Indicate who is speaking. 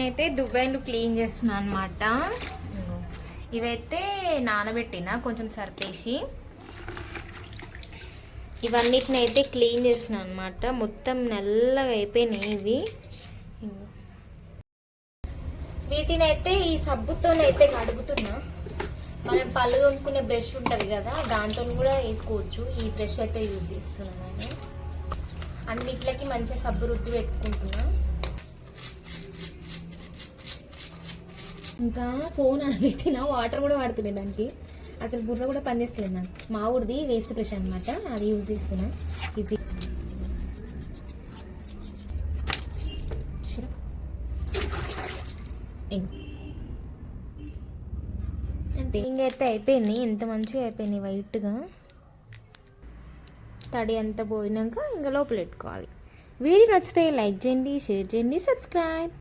Speaker 1: నేనైతే దువ్వెన్లు క్లీన్ చేస్తున్నాను అనమాట ఇవైతే నానబెట్టిన కొంచెం సరిపేసి. ఇవన్నిటిని అయితే క్లీన్ చేస్తున్నాను అనమాట మొత్తం నల్లగా అయిపోయినాయి ఇవి. వీటిని అయితే ఈ సబ్బుతోనైతే కడుగుతున్నా. మనం పళ్ళు తోముకునే బ్రష్ ఉంటుంది కదా దాంతో కూడా వేసుకోవచ్చు. ఈ బ్రష్ అయితే యూజ్ చేస్తున్నాను. అన్నిట్లకి మంచిగా సబ్బు రుద్ది పెట్టుకుంటున్నాను ఇంకా ఫోన్ ఆడబెట్టిన వాటర్ కూడా వాడుతుంది దానికి. అసలు బుర్ర కూడా పనిచేస్తలేదు నాకు. మా ఊరిది వేస్ట్ బ్రష్ అనమాట అది యూజ్ చేస్తున్నా. ఇది. చూసారా? అంటే ఇంకైతే అయిపోయింది ఎంత మంచిగా అయిపోయింది వైట్గా తడి అంతా పోయినాక ఇంకా లోపల పెట్టుకోవాలి. వీడియో నచ్చితే లైక్ చేయండి షేర్ చేయండి సబ్స్క్రైబ్